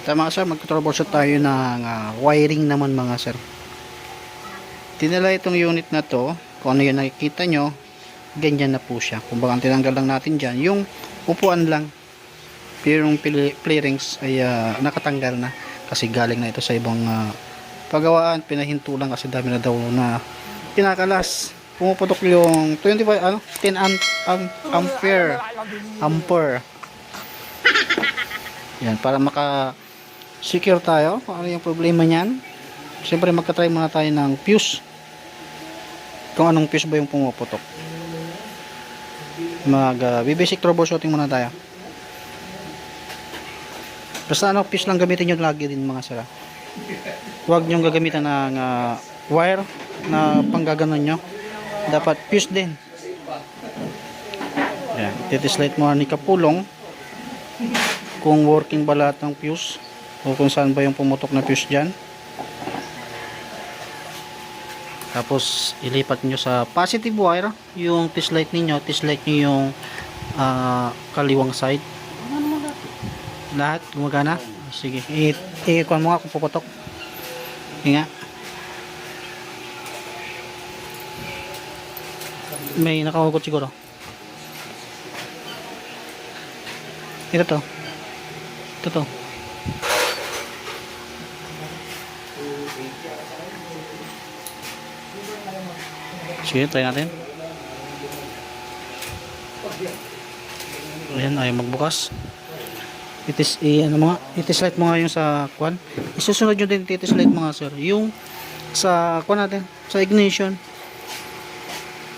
Ito mga sir, mag-troubleshoot tayo ng ah, wiring naman mga sir. Tinala itong unit na to, kung ano yung nakikita nyo, ganyan na po siya. Kung baka ang tinanggal lang natin dyan, yung upuan lang. Pero yung play rings ay ah, nakatanggal na. Kasi galing na ito sa ibang ah, pagawaan, pinahinto lang kasi dami na daw na kinakalas. Pumuputok yung 25, ano, 10 amp, am- ampere. Ampere. Yan, para maka secure tayo kung ano yung problema niyan. Siyempre magka-try muna tayo ng fuse. Kung anong fuse ba yung pumuputok. Mag uh, basic troubleshooting muna tayo. Basta ano, fuse lang gamitin nyo lagi din mga sira. Huwag nyo gagamitan ng ah, wire na panggaganon nyo. Dapat fuse din. Yan, titislate mo ni Kapulong kung working ba lahat ng fuse o kung saan ba yung pumutok na fuse dyan. Tapos ilipat nyo sa positive wire. Yung test light ninyo test light nyo yung ah, kaliwang side. Lahat gumagana? Sige. I-ikuan mo nga kung puputok. Sige nga may nakahugot siguro. Ito to. Ito to. Sige, try natin. Ayan, ayaw magbukas. Itis, i, ano mga, itis-light mo nga yung sa kwan. Isusunod nyo din itis-light mga sir. Yung sa kwan natin, sa ignition.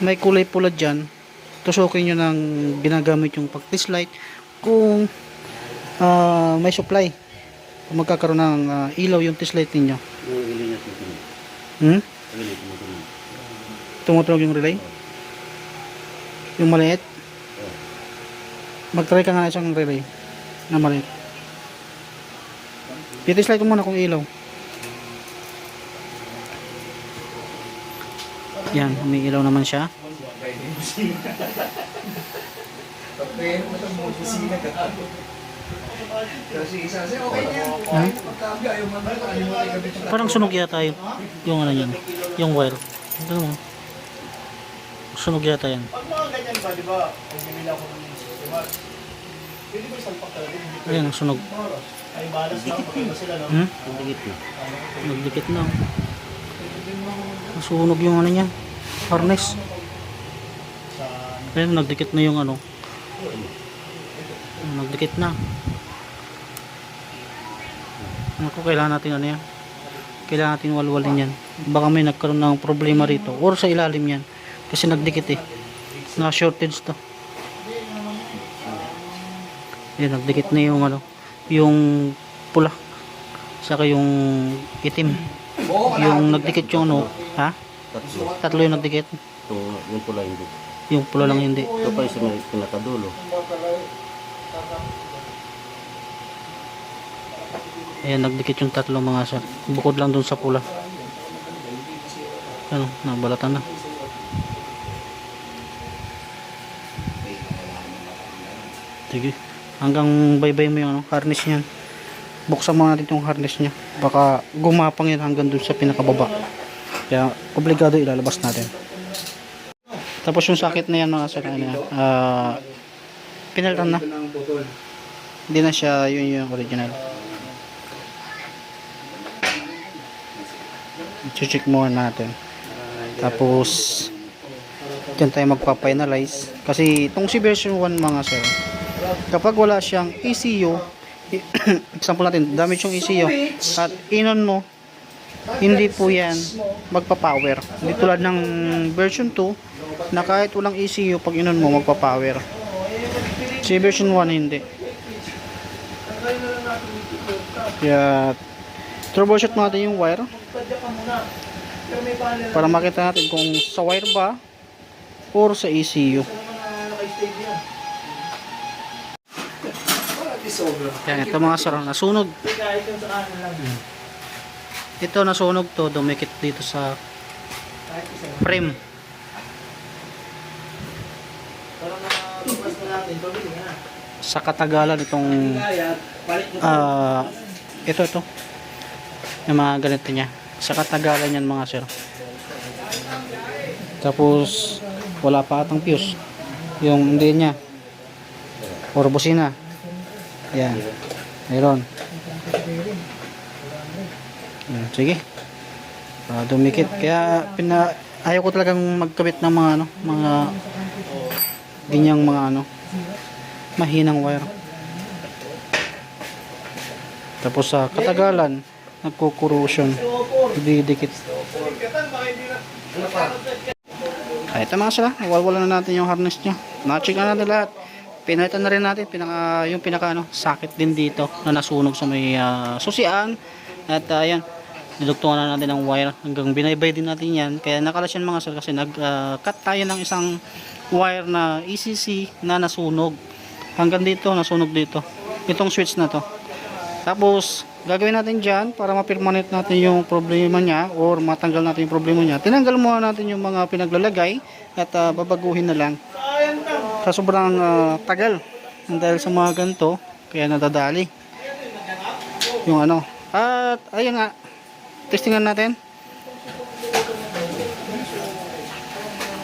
May kulay pula dyan. Tusukin nyo ng ginagamit yung pag-test light. Kung ah, may supply. Kung magkakaroon ng ah, ilaw yung light ninyo. Hmm? Tumutunog. Yung relay? Yung maliit? Mag-try ka nga isang relay na maliit. I-test light mo muna kung ilaw. Yan, may ilaw naman siya. Hmm? Parang sunog yata yung, yung ano yan, yung wire. Ito mo. Sunog yata yan. Pag mga ganyan ba, di ba, pag bumili ako ng sistema, pwede ba isang pack talaga? Ayan, sunog. ay balas lang, maganda sila, no? Hmm? Ang dikit na. Nagdikit na. Nasunog yung ano niya. Harness. Sa, Ayan, nagdikit na yung ano. Nagdikit na. Ako, kailangan natin ano yan. Kailangan natin walwalin yan. Baka may nagkaroon ng problema rito. Or sa ilalim yan. Kasi nagdikit eh. Na shortage to. Ayan, nagdikit na yung ano. Yung pula. Saka yung itim. Yung nagdikit yung ano. Ha? Tatlo. Tatlo yung nagdikit. Ito, yung pula hindi. Yung pula lang hindi. Ito pa yung pinakadulo. Ayan, nagdikit yung tatlo mga sir. Bukod lang dun sa pula. Ano, nabalatan na. Sige. Hanggang baybay mo yung ano, harness niyan. Buksan mo natin yung harness niya. Baka gumapang yan hanggang dun sa pinakababa. Kaya, obligado ilalabas natin. Tapos yung sakit na yan mga sir, ano yan, ah, pinaltan na. Hindi na siya yun yung original. check muna natin tapos dyan tayo magpa-finalize kasi itong si version 1 mga sir kapag wala siyang ECU example natin damage yung ECU at inon mo hindi po yan magpa-power. Hindi tulad ng version 2 na kahit walang ECU pag inon mo magpa-power. Si version 1 hindi. Kaya troubleshoot natin yung wire. Para makita natin kung sa wire ba or sa ECU yan ito mga sir nasunog. Ito nasunog to. Dumikit dito sa frame. Sa katagalan itong ah ito ito. Yung mga ganito niya. Sa katagalan yan mga sir. Tapos wala pa atang fuse. Yung hindi niya. Or busina yan mayroon Yan, sige. Ah, dumikit. Kaya pina ayaw ko talagang magkabit ng mga ano mga ganyang mga ano mahinang wire. Tapos sa katagalan nagko-corrosion didikit. Ay ito mga sila. Nawawala na natin yung harness nya na-check na natin lahat pinalitan na rin natin pinaka, yung pinaka ano, sakit din dito na nasunog sa may ah, susian. At uh, ayan nilugtungan na natin ng wire hanggang binaybay din natin yan. Kaya nakalas yan mga sir kasi nag ah, cut tayo ng isang wire na ECC na nasunog. Hanggang dito nasunog dito. Itong switch na to. Tapos gagawin natin dyan para ma-permanent natin yung problema niya or matanggal natin yung problema niya. Tinanggal muna natin yung mga pinaglalagay at ah, babaguhin na lang sa sobrang ah, tagal. Dahil sa mga ganito kaya nadadali. Yung ano. At ayun nga. Testingan natin.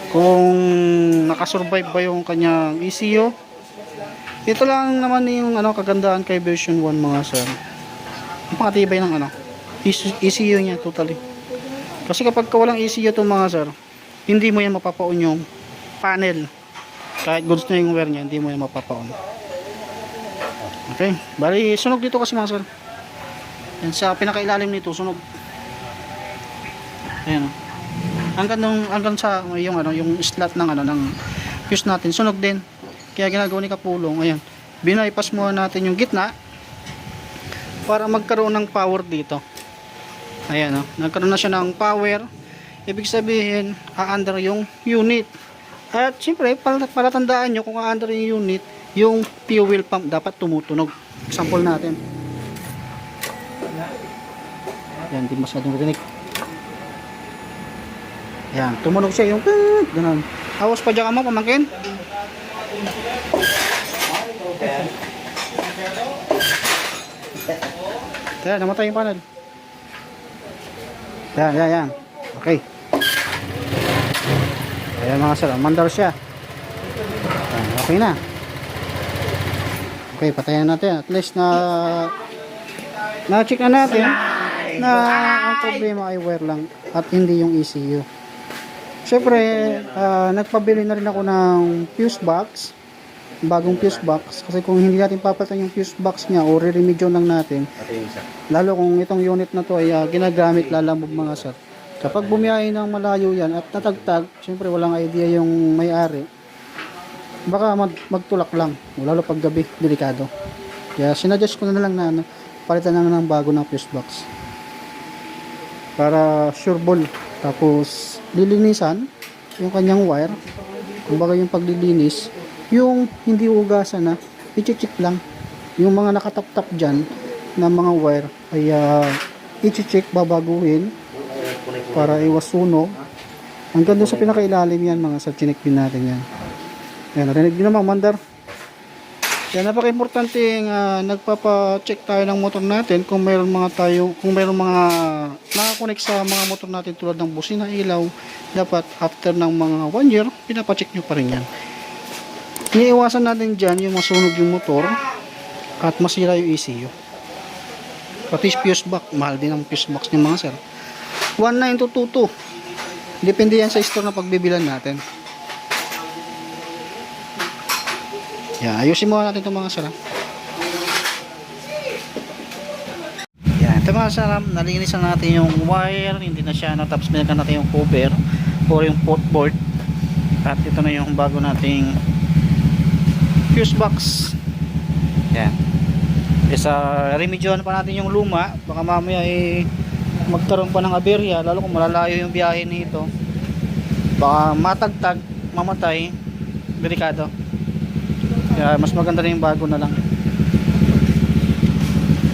Kung nakasurvive ba yung kanyang ECU ito lang naman yung ano kagandahan kay version 1 mga sir. Pakatibay ng ano ECU niya totally. Kasi kapag ka walang ECU to mga sir hindi mo yan mapapaon yung panel kahit goods na yung wear niya hindi mo yan mapapaon. Okay? Bali sunog dito kasi mga sir. Yan sa pinakailalim nito sunog. Ayan o hanggang nung hanggang sa yung ano yung slot ng ano ng fuse natin sunog din. Kaya ginagawa ni Kapulong ayan. Binaypas muna natin yung gitna para magkaroon ng power dito. Ayan o nagkaroon na siya ng power. Ibig sabihin a-under yung unit at syempre para, para tandaan nyo kung a-under yung unit yung fuel pump dapat tumutunog example natin yan di masyadong rinig yan tumunog siya yung ganun awas pa dyan ka mo pamangkin Kaya namatay yung panel. Yan, yan, yan. Okay. Ayan mga sir, mandar siya. Okay na. Okay, patayan natin. At least na na-check na natin na ang problema ay wire lang at hindi yung ECU. Siyempre, ah, nagpabili na rin ako ng fuse box bagong fuse box kasi kung hindi natin papalitan yung fuse box niya o re-remedyo lang natin lalo kung itong unit na to ay ah, ginagamit lalamog mga sir kapag bumiyahe ng malayo yan at natagtag syempre walang idea yung may-ari baka mag magtulak lang lalo pag gabi delikado. Kaya sinadjust ko na lang na ano, palitan na ng bago ng fuse box. Para sure ball. Tapos lilinisan yung kanyang wire. Kumbaga yung paglilinis yung hindi ugasan na i-check lang. Yung mga nakatap-tap dyan na mga wire ay uh, i-check babaguhin para iwas sunog hanggang doon sa pinakailalim yan mga sa chinek din natin yan. Yan narinig din naman mandar. Yan napaka-importante nga nagpapa-check tayo ng motor natin kung mayroon mga tayo kung mayroon mga nakakonect sa mga motor natin tulad ng busina ilaw. Dapat after ng mga 1 year pinapa-check nyo pa rin yan. Iniiwasan natin dyan yung masunog yung motor at masira yung ECU. Pati fuse box, mahal din ang fuse box ng mga sir. 19222. Depende yan sa store na pagbibilan natin. Yan, ayusin muna natin itong mga ha. Yan, ito mga sir, ha, nalinisan natin yung wire, hindi na siya, no, tapos binagyan natin yung cover or yung port board. At ito na yung bago nating fuse box yan isa remedyohan pa natin yung luma baka mamaya eh magkaroon pa ng aberya lalo kung malalayo yung biyahe nito baka matagtag mamatay delikado. Kaya mas maganda na yung bago na lang.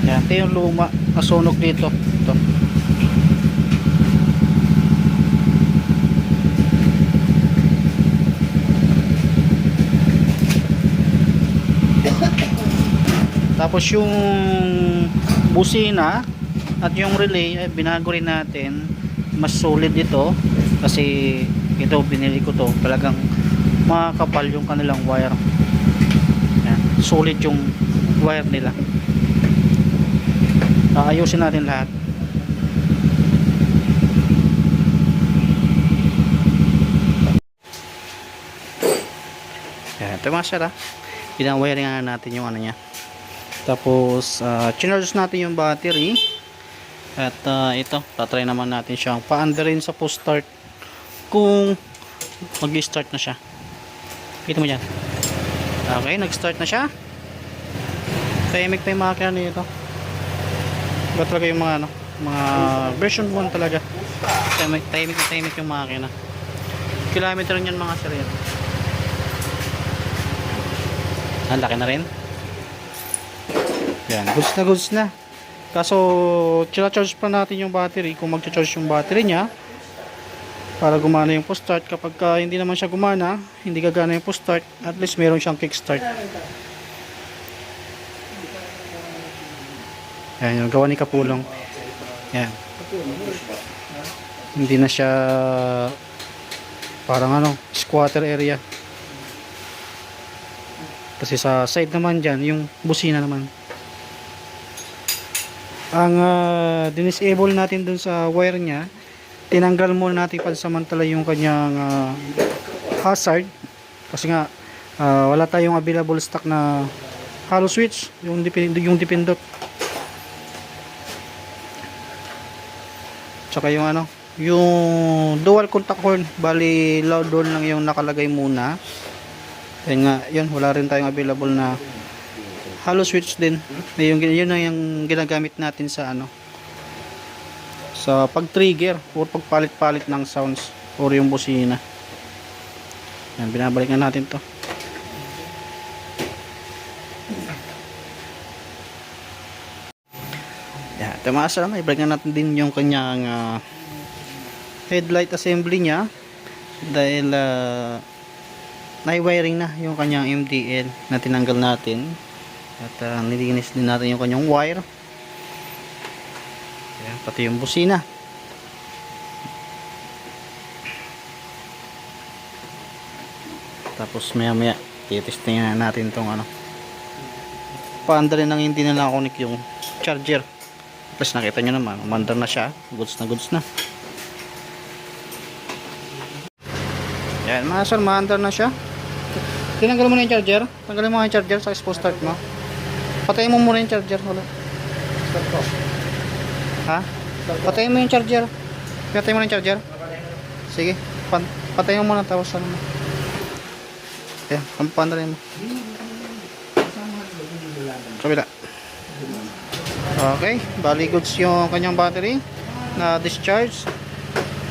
Yan ito yung luma nasunog dito. Ito. Tapos yung busina at yung relay ay binago rin natin. Mas solid ito. Kasi ito binili ko to. Talagang makakapal yung kanilang wire. Yan. solid yung wire nila. Aayusin natin lahat. Yan ito mga pinawiring nga natin yung ano niya. Tapos uh, chinarge natin yung battery at ah, ito tatry naman natin siyang paandarin sa post start kung mag start na siya. Kita mo dyan. Okay nag start na siya. Tahimik pa yung makina nito. Iba talaga yung mga ano mga version 1 talaga. Tahimik tahimik tahimik yung makina. Kilometer niyan mga sir yan ang laki na rin. Yan goods na goods na kaso charge pa natin yung battery. Kung magcha-charge yung battery niya para gumana yung post start kapag ka hindi naman siya gumana hindi gagana yung post start at least meron siyang kick start yan yung gawa ni Kapulong. Yan hindi na siya parang ano squatter area. Kasi sa side naman dyan yung busina naman ang uh, dinisable natin dun sa wire niya tinanggal muna natin pansamantala yung kanyang ah, hazard. Kasi nga ah, wala tayong available stock na hollow switch yung, dipin, yung dipindot. Tsaka yung ano yung dual contact horn bali loud lang yung nakalagay muna. Yun nga yun wala rin tayong available na hollow switch din. Yung, yun na yung ginagamit natin sa ano sa pag trigger or pagpalit-palit ng sounds. Or yung busina. Yan binabalik na natin to. Yan tumasa na ibalik na natin din yung kanyang ah, headlight assembly niya. Dahil uh, nai-wiring na yung kanyang MDL na tinanggal natin at uh, nilinis din natin yung kanyang wire. Ayan, pati yung busina. Tapos maya maya titesting na natin tong ano. Paanda rin nang hindi na lang connect yung charger. Tapos nakita nyo naman umandar na siya. Goods na goods na. Yan mga sir maandar na siya. Tinanggal mo na yung charger. Tanggalin mo yung charger sa expo start mo patayin mo muna yung charger wala. Ha? Patayin mo yung charger. Patayin mo yung charger. Sige pan patayin mo muna tapos ano mo. Yan pampanda rin mo. Kabila. Okay bali goods yung kanyang battery na discharge.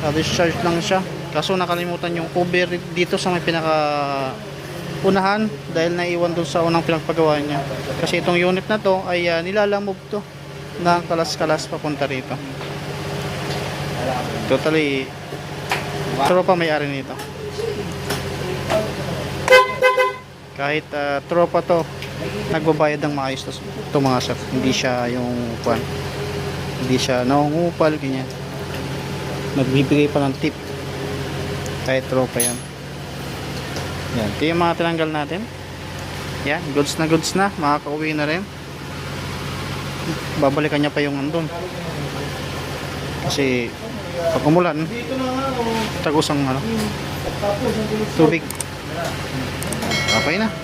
Na discharge lang siya. Kaso nakalimutan yung cover dito sa may pinaka unahan dahil naiwan dun sa unang pinagpagawa niya. Kasi itong unit na to ay uh, nilalamove to na kalas-kalas papunta rito. Totally tropa may-ari nito. Kahit uh, tropa to nagbabayad ng maayos to, to mga sir hindi siya yung kwan. Hindi siya nangungupal ganyan. Nagbibigay pa ng tip. Kahit tropa yan yan. Ito yung mga tinanggal natin. Yan goods na goods na. Makakauwi na rin. Babalikan niya pa yung andun. Kasi pag umulan Dito na nga, oh. tagos ang ano tubig. Okay na